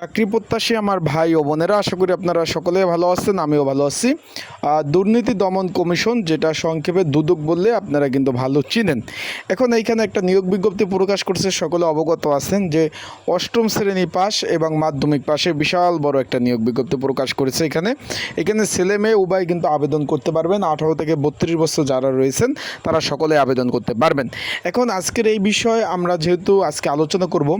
চাকরি প্রত্যাশী আমার ভাই ও বোনেরা, আশা করি আপনারা সকলে ভালো আছেন, আমিও ভালো আছি। দুর্নীতি দমন কমিশন যেটা সংক্ষেপে দুদক বললে আপনারা কিন্তু ভালো চিনেন। এখন এইখানে একটা নিয়োগ বিজ্ঞপ্তি প্রকাশ করছে, সকলে অবগত আছেন যে অষ্টম শ্রেণি পাস এবং মাধ্যমিক পাশে বিশাল বড় একটা নিয়োগ বিজ্ঞপ্তি প্রকাশ করেছে এখানে। এখানে ছেলে মেয়ে উভয় কিন্তু আবেদন করতে পারবেন। আঠারো থেকে বত্রিশ বছর যারা রয়েছেন, তারা সকলে আবেদন করতে পারবেন। এখন আজকের এই বিষয়ে আমরা যেহেতু আজকে আলোচনা করব,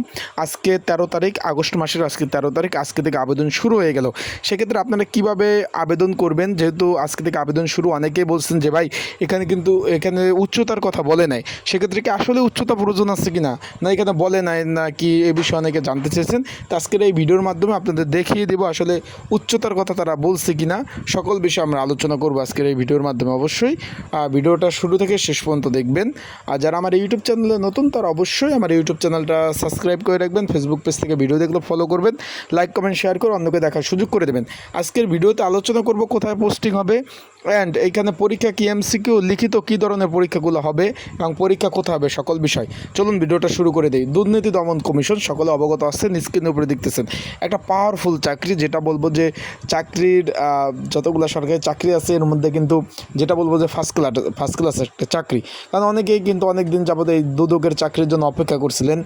আজকে তেরো তারিখ আগস্ট মাসের আজকে তেরো তারিখ, আজকে থেকে আবেদন শুরু হয়ে গেল। সেক্ষেত্রে আপনারা কীভাবে আবেদন করবেন? যেহেতু আজকে থেকে আবেদন শুরু, অনেকেই বলছেন যে, ভাই, এখানে কিন্তু, এখানে উচ্চতার কথা বলে নাই। সেক্ষেত্রে কি আসলে উচ্চতা প্রয়োজন আছে কি না না এখানে বলে নাই, না কি এ বিষয়ে অনেকে জানতে চেয়েছেন? তো আজকের এই ভিডিওর মাধ্যমে আপনাদের দেখিয়ে দেবো আসলে উচ্চতার কথা তারা বলছে কি না সকল বিষয়ে আমরা আলোচনা করব আজকের এই ভিডিওর মাধ্যমে অবশ্যই। ভিডিওটা শুরু থেকে শেষ পর্যন্ত দেখবেন। আর যারা আমার ইউটিউব চ্যানেলে নতুন, তারা অবশ্যই আমার ইউটিউব চ্যানেলটা সাবস্ক্রাইব করে রাখবেন। ফেসবুক পেজ থেকে ভিডিও দেখলে ফলো করবেন। লাইক কমেন্ট শেয়ার করে অন্যকে দেখার সুযোগ করে দেবেন। আজকের ভিডিওতে আলোচনা করব কোথায় পোস্টিং হবে অ্যান্ড এইখানে পরীক্ষা কি এমসিকিউ লিখিত কী ধরনের পরীক্ষাগুলো হবে এবং পরীক্ষা কোথায় হবে সকল বিষয়। চলুন ভিডিওটা শুরু করে দিই। দুর্নীতি দমন কমিশন, সকলে অবগত আছেন স্ক্রিনের উপরে দেখতেছেন। একটা পাওয়ারফুল চাকরি, যেটা বলব যে চাকরির যতগুলো সরকারি চাকরি আছে, এর মধ্যে কিন্তু যেটা বলব যে ফার্স্ট ক্লাস ফার্স্ট ক্লাস একটা চাকরি। কারণ অনেকেই কিন্তু অনেক দিন যাবত এই দুদকের চাকরির জন্য অপেক্ষা করছিলেন।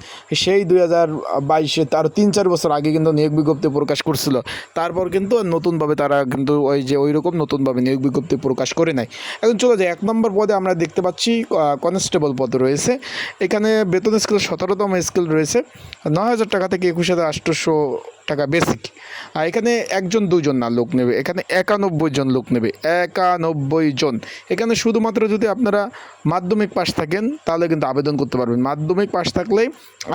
সেই দুই হাজার বাইশে, তার তিন চার বছর আগে কিন্তু নিয়োগ বিজ্ঞপ্তি প্রকাশ করছিল। তারপর কিন্তু নতুনভাবে তারা কিন্তু ওই যে ওই রকম নতুনভাবে নিয়োগ বিজ্ঞপ্তি প্রকাশ করে নাই। এখন চলে যায় এক নম্বর পদে আমরা দেখতে পাচ্ছি কনস্টেবল পদ রয়েছে। এখানে বেতন স্কেল সতেরোতম স্কেল রয়েছে। ন হাজার টাকা থেকে একুশ হাজার আটশোশো টাকা বেসিক আর এখানে একজন, দুজন না, লোক নেবে। এখানে একানব্বই জন লোক নেবে। একানব্বই জন। এখানে শুধুমাত্র যদি আপনারা মাধ্যমিক পাস থাকেন, তাহলে কিন্তু আবেদন করতে পারবেন। মাধ্যমিক পাস থাকলেই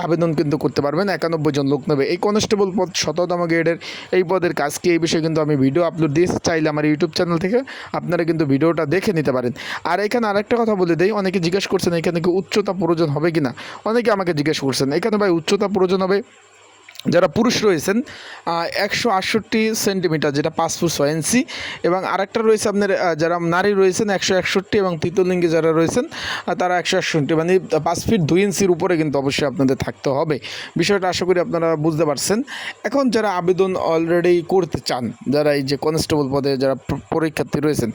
আবেদন কিন্তু করতে পারবেন। একানব্বই জন লোক নেবে। এই কনস্টেবল পদ, শততম গ্রেডের এই পদের কাজ কি, এই বিষয়ে কিন্তু আমি ভিডিও আপলোড দিয়েছি। চাইলে আমার ইউটিউব চ্যানেল থেকে আপনারা কিন্তু ভিডিওটা দেখে নিতে পারেন। আর এখানে আরেকটা কথা বলে দেই। অনেকে জিজ্ঞেস করছেন, এখানে কি উচ্চতা প্রয়োজন হবে কি না অনেকে আমাকে জিজ্ঞেস করছেন, এখানে ভাই উচ্চতা প্রয়োজন হবে? যারা পুরুষ রয়েছেন একশো আটষট্টি সেন্টিমিটার, যেটা পাঁচ ফুট ছয় ইঞ্চি এবং আরেকটা রয়েছে আপনার যারা নারী রয়েছেন, একশো একষট্টি এবং তৃতীয়লিঙ্গে যারা রয়েছেন তারা একশো একষট্টি মানে পাঁচ ফিট দুই ইঞ্চির উপরে কিন্তু অবশ্যই আপনাদের থাকতে হবে। বিষয়টা আশা করি আপনারা বুঝতে পারছেন। এখন যারা আবেদন অলরেডি করতে চান, যারা এই যে কনস্টেবল পদে যারা পরীক্ষার্থী রয়েছেন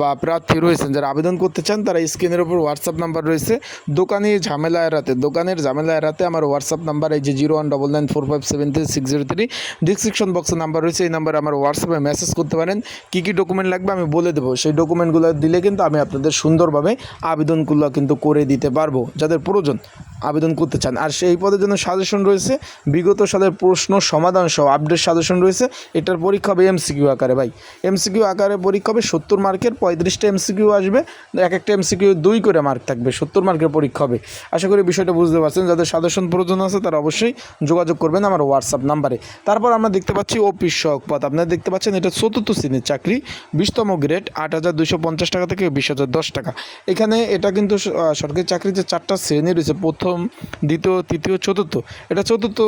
বা প্রার্থী রয়েছেন, যারা আবেদন করতে চান, তারা স্ক্রিনের উপর হোয়াটসঅ্যাপ নাম্বার রয়েছে। দোকানে ঝামেলা এড়াতে দোকানের ঝামেলা এড়াতে আমার হোয়াটসঅ্যাপ নাম্বার এই যে zero one double nine four five seven three six zero three description বক্সে নাম্বার রয়েছে, এই নাম্বারে আমার হোয়াটসঅ্যাপে মেসেজ করতে পারেন। কী কী ডকুমেন্ট লাগবে আমি বলে দেবো। সেই ডকুমেন্টগুলো দিলে কিন্তু আমি আপনাদের সুন্দরভাবে আবেদনগুলো কিন্তু করে দিতে পারব, যাদের প্রয়োজন আবেদন করতে চান। আর সেই পদের জন্য সাজেশন রয়েছে, বিগত সালের প্রশ্ন সমাধান সহ আপডেট সাজেশন রয়েছে। এটার পরীক্ষা হবে এমসিকিউ আকারে ভাই। এমসিকিউ আকারে পরীক্ষা হবে সত্তর মার্কের, পঁয়ত্রিশটা এমসিকিউ আসবে, এক একটা এমসিকিউ দুই করে মার্ক থাকবে, সত্তর মার্কের পরীক্ষা হবে। আশা করি বিষয়টা বুঝতে পারছেন। যাদের সাজেশন প্রয়োজন আছে তারা অবশ্যই যোগাযোগ করবেন। আমার হোয়াটসঅ্যাপ নাম্বারে। তারপর আমরা দেখতে পাচ্ছি অফিস সহক পদ আপনারা দেখতে পাচ্ছেন এটা চতুর্থ শ্রেণির চাকরি, বিশতম গ্রেড আট হাজার দুশো পঞ্চাশ টাকা থেকে বিশ হাজার দশ টাকা। এখানে এটা কিন্তু সরকারি চাকরির যে চারটা শ্রেণি রয়েছে, প্রথম, দ্বিতীয়, তৃতীয়, চতুর্থ, এটা চতুর্থ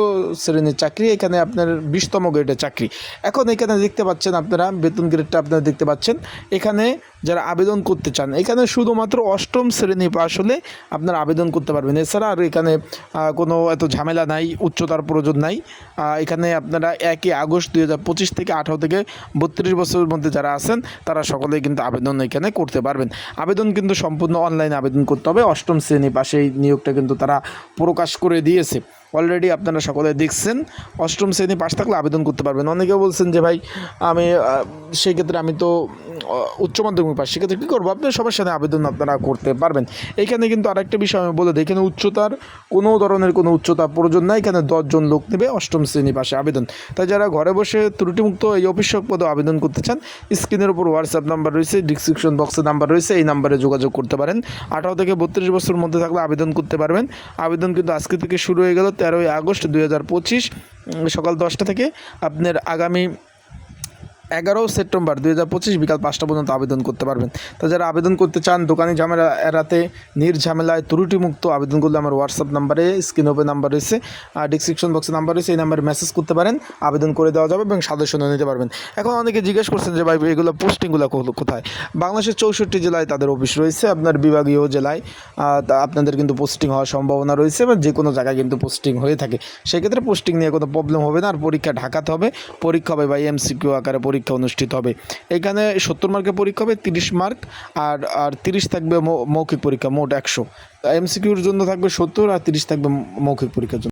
শ্রেণির চাকরি, এখানে আপনার বিশতম গ্রেডের চাকরি। এখন এখানে দেখতে পাচ্ছেন আপনারা, বেতন গ্রেডটা আপনারা দেখতে পাচ্ছেন। এখানে যারা আবেদন করতে চান, এখানে শুধুমাত্র অষ্টম শ্রেণি পাশ হলে আপনারা আবেদন করতে পারবেন। এছাড়া আর এখানে কোনো এত ঝামেলা নাই, উচ্চতার প্রয়োজন নাই। আহ, এখানে আপনারা একই আগস্ট দুই হাজার পঁচিশ থেকে আঠারো থেকে বত্রিশ বছরের মধ্যে যারা আছেন তারা সকলেই কিন্তু আবেদন এখানে করতে পারবেন। আবেদন কিন্তু সম্পূর্ণ অনলাইনে আবেদন করতে হবে। অষ্টম শ্রেণি পাশে এই নিয়োগটা কিন্তু তারা প্রকাশ করে দিয়েছে। অলরেডি আপনারা সকলে দেখছেন অষ্টম শ্রেণি পাশ থাকলে আবেদন করতে পারবেন। অনেকে বলছেন যে ভাই আমি সেক্ষেত্রে আমি তো উচ্চ মাধ্যমিক পাশ সেক্ষেত্রে কী করব? আপনার সবার সাথে আবেদন আপনারা করতে পারবেন। এইখানে কিন্তু আরেকটা বিষয় আমি বলে দিই, এখানে উচ্চতার কোনো ধরনের কোনো উচ্চতা প্রয়োজন নাই, এখানে দশজন লোক নেবে অষ্টম শ্রেণি পাশে আবেদন। তাই যারা ঘরে বসে ত্রুটিমুক্ত এই অফিসক পদে আবেদন করতে চান, স্ক্রিনের উপর হোয়াটসঅ্যাপ নাম্বার রয়েছে ডিসক্রিপশন বক্সে নাম্বার রয়েছে, এই নাম্বারে যোগাযোগ করতে পারেন। আঠারো থেকে বত্রিশ বছর মধ্যে থাকলে আবেদন করতে পারবেন। আবেদন কিন্তু আজকে থেকে শুরু হয়ে গেল তেরোই আগস্ট দুই হাজার পঁচিশ সকাল দশটা থেকে। আপনার আগামী এগারো সেপ্টেম্বর দুই হাজার পঁচিশ বিকাল পাঁচটা পর্যন্ত আবেদন করতে পারবেন। তো যারা আবেদন করতে চান, দোকানি ঝামেলা এড়াতে নির্ঝামেলায় ত্রুটিমুক্ত আবেদন করলে আমার হোয়াটসঅ্যাপ নাম্বারে, স্ক্রিন ওপে নাম্বার রয়েছে, আর ডিসক্রিপশন বক্সে নাম্বার রয়েছে, এই নাম্বারে মেসেজ করতে পারেন, আবেদন করে দেওয়া যাবে এবং নিয়ে নিতে পারবেন। এখন অনেকে জিজ্ঞেস করছেন যে, ভাই, এগুলো পোস্টিংগুলো কোথায়? বাংলাদেশের চৌষট্টি জেলায় তাদের অফিস রয়েছে, আপনার বিভাগীয় জেলায় আপনাদের কিন্তু পোস্টিং হওয়ার সম্ভাবনা রয়েছে এবং যে কোনো জায়গায় কিন্তু পোস্টিং হয়ে থাকে। সেক্ষেত্রে পোস্টিং নিয়ে কোনো প্রবলেম হবে না, আর পরীক্ষা ঢাকাতে হবে, পরীক্ষা হবে বা এমসিকিউ আকারে পরীক্ষা অনুষ্ঠিত হবে। এখানে সত্তর মার্কের পরীক্ষা হবে, তিরিশ মার্ক, আর আর তিরিশ থাকবে মৌখিক পরীক্ষা, মোট একশো। এমসিকিউর জন্য থাকবে সত্তর, আর তিরিশ থাকবে মৌখিক পরীক্ষার জন্য।